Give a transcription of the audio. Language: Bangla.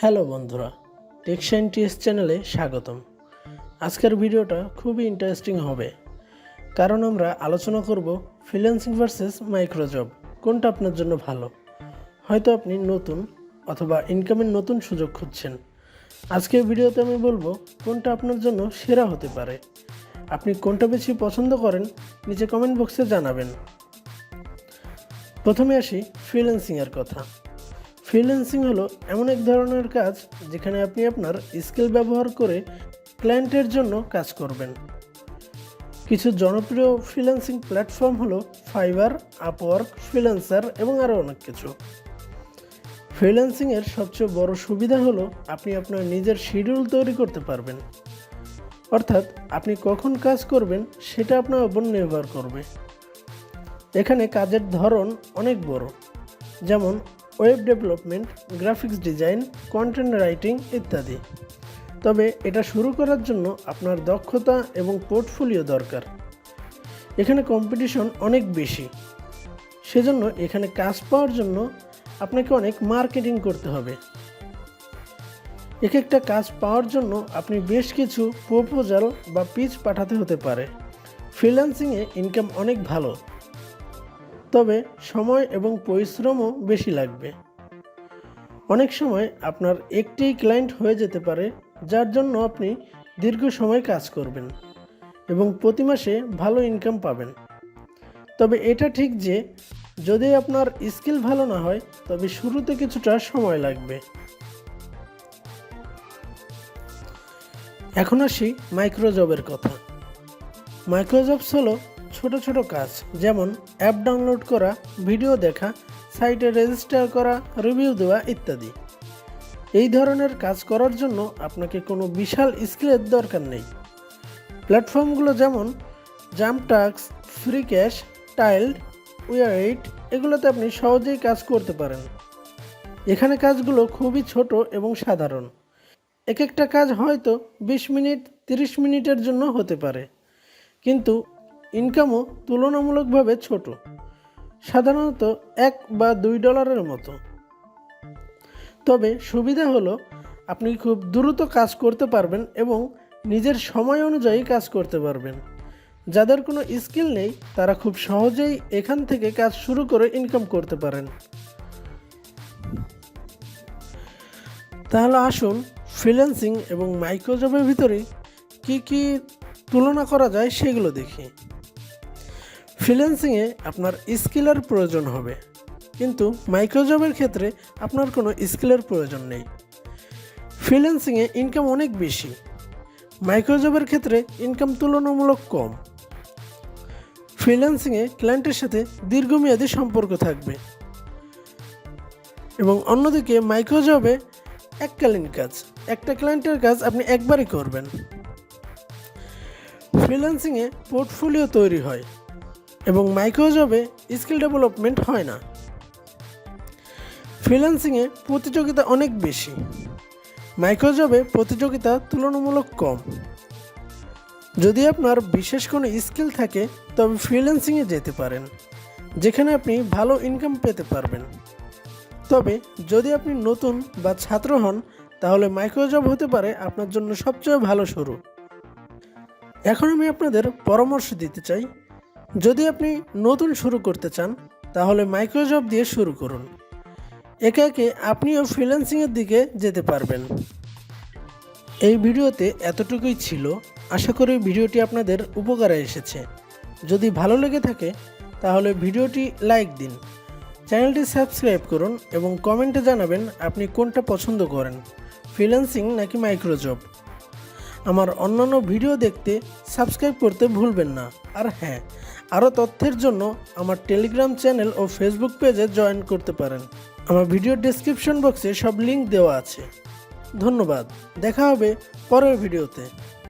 হ্যালো বন্ধুরা টেক সাইন্টিস্ট চ্যানেলে স্বাগতম। আজকের ভিডিওটা খুবই ইন্টারেস্টিং হবে। কারণ আমরা আলোচনা করব ফ্রিল্যান্সিং ভার্সেস মাইক্রোজব কোনটা আপনার জন্য ভালো? হয়তো আপনি নতুন অথবা ইনকামের নতুন সুযোগ খুঁজছেন। আজকের ভিডিওতে আমি বলব কোনটা আপনার জন্য সেরা হতে পারে। আপনি কোনটা বেশি পছন্দ করেন, নিচে কমেন্ট বক্সে জানাবেন। প্রথমে আসি ফ্রিল্যান্সিংয়ের কথা। ফ্রিল্যান্সিং হলো এমন এক ধরনের কাজ যেখানে আপনি আপনার স্কিল ব্যবহার করে ক্লায়েন্টের জন্য কাজ করবেন। কিছু জনপ্রিয় ফ্রিল্যান্সিং প্ল্যাটফর্ম হলো ফাইবার আপওয়ার্ক ফ্রিল্যান্সার এবং আরও অনেক কিছু। ফ্রিল্যান্সিংয়ের সবচেয়ে বড় সুবিধা হলো আপনি আপনার নিজের শিডিউল তৈরি করতে পারবেন। অর্থাৎ আপনি কখন কাজ করবেন সেটা আপনার উপর নির্ভর করবে। এখানে কাজের ধরন অনেক বড়। যেমন web development, graphics design content writing ইত্যাদি। তবে এটা শুরু করার জন্য আপনার দক্ষতা এবং পোর্টফোলিও দরকার। এখানে কম্পিটিশন অনেক বেশি। সেজন্য এখানে কাজ পাওয়ার জন্য আপনাকে অনেক মার্কেটিং করতে হবে। এক একটা কাজ পাওয়ার জন্য আপনি বেশ কিছু প্রপোজাল বা পিচ পাঠাতে হতে পারে। ফ্রিল্যান্সিংয়ে ইনকাম অনেক ভালো। তবে সময় এবং পরিশ্রমও বেশি লাগবে। অনেক সময় আপনার একটি ক্লায়েন্ট হয়ে যেতে পারে, যার জন্য আপনি দীর্ঘ সময় কাজ করবেন এবং প্রতি মাসে ভালো ইনকাম পাবেন। তবে এটা ঠিক যে, যদি আপনার স্কিল ভালো না হয়, তবে শুরুতে কিছুটা সময় লাগবে। এখন আসি মাইক্রোজবের কথা। মাইক্রোজবস হলো ছোট ছোট কাজ, যেমন অ্যাপ ডাউনলোড করা ভিডিও দেখা সাইটে রেজিস্টার করা রিভিউ দেওয়া ইত্যাদি। এই ধরনের কাজ করার জন্য আপনাকে কোনো বিশাল স্কিলের দরকার নেই। প্ল্যাটফর্মগুলো যেমন জাম্প টাক্স ফ্রি ক্যাশ টাইল্ড উয়ারইট এগুলোতে আপনি সহজেই কাজ করতে পারেন। এখানে কাজগুলো খুবই ছোট এবং সাধারণ। এক একটা কাজ হয়তো বিশ মিনিট, তিরিশ মিনিটের জন্য হতে পারে। কিন্তু ইনকামও তুলনামূলকভাবে ছোট, সাধারণত এক বা দুই ডলারের মতো। তবে সুবিধা হলো, আপনি খুব দ্রুত কাজ করতে পারবেন এবং নিজের সময় অনুযায়ী কাজ করতে পারবেন। যাদের কোনো স্কিল নেই, তারা খুব সহজেই এখান থেকে কাজ শুরু করে ইনকাম করতে পারেন। তাহলে আসুন ফ্রিল্যান্সিং এবং মাইক্রোজবের ভিতরে কি কি তুলনা করা যায় সেগুলো দেখি। ফ্রিল্যান্সিংয়ে আপনার স্কিলের প্রয়োজন হবে। কিন্তু মাইক্রোজবের ক্ষেত্রে আপনার কোনো স্কিলের প্রয়োজন নেই। ফ্রিল্যান্সিংয়ে ইনকাম অনেক বেশি। মাইক্রোজবের ক্ষেত্রে ইনকাম তুলনামূলক কম। ফ্রিল্যান্সিংয়ে ক্লায়েন্টের সাথে দীর্ঘমেয়াদী সম্পর্ক থাকবে। এবং অন্যদিকে মাইক্রোজবে এককালীন কাজ। একটা ক্লায়েন্টের কাজ আপনি একবারই করবেন। ফ্রিল্যান্সিংয়ে পোর্টফোলিও তৈরি হয়। এবং মাইক্রোজবে স্কিল ডেভেলপমেন্ট হয় না। ফ্রিল্যান্সিংয়ে প্রতিযোগিতা অনেক বেশি। মাইক্রোজবে প্রতিযোগিতা তুলনামূলক কম। যদি আপনার বিশেষ কোনো স্কিল থাকে, তবে ফ্রিল্যান্সিংয়ে যেতে পারেন, যেখানে আপনি ভালো ইনকাম পেতে পারবেন। তবে যদি আপনি নতুন বা ছাত্র হন, তাহলে মাইক্রোজব হতে পারে আপনার জন্য সবচেয়ে ভালো শুরু। এখন আমি আপনাদের পরামর্শ দিতে চাই যদি আপনি নতুন শুরু করতে চান, তাহলে মাইক্রোজব দিয়ে শুরু করুন। একে একে আপনিও ফ্রিল্যান্সিংয়ের দিকে যেতে পারবেন। এই ভিডিওতে এতটুকুই ছিল। আশা করি ভিডিওটি আপনাদের উপকারে এসেছে। যদি ভালো লেগে থাকে, তাহলে ভিডিওটি লাইক দিন। চ্যানেলটি সাবস্ক্রাইব করুন এবং কমেন্টে জানাবেন আপনি কোনটা পছন্দ করেন ফ্রিল্যান্সিং নাকি মাইক্রোজব আমার অন্যান্য ভিডিও দেখতে সাবস্ক্রাইব করতে ভুলবেন না। আর হ্যাঁ আরও তথ্যের জন্য আমার টেলিগ্রাম চ্যানেল ও ফেসবুক পেজে জয়েন করতে পারেন। আমার ভিডিও ডিসক্রিপশন বক্সে সব লিঙ্ক দেওয়া আছে। ধন্যবাদ। দেখা হবে পরের ভিডিওতে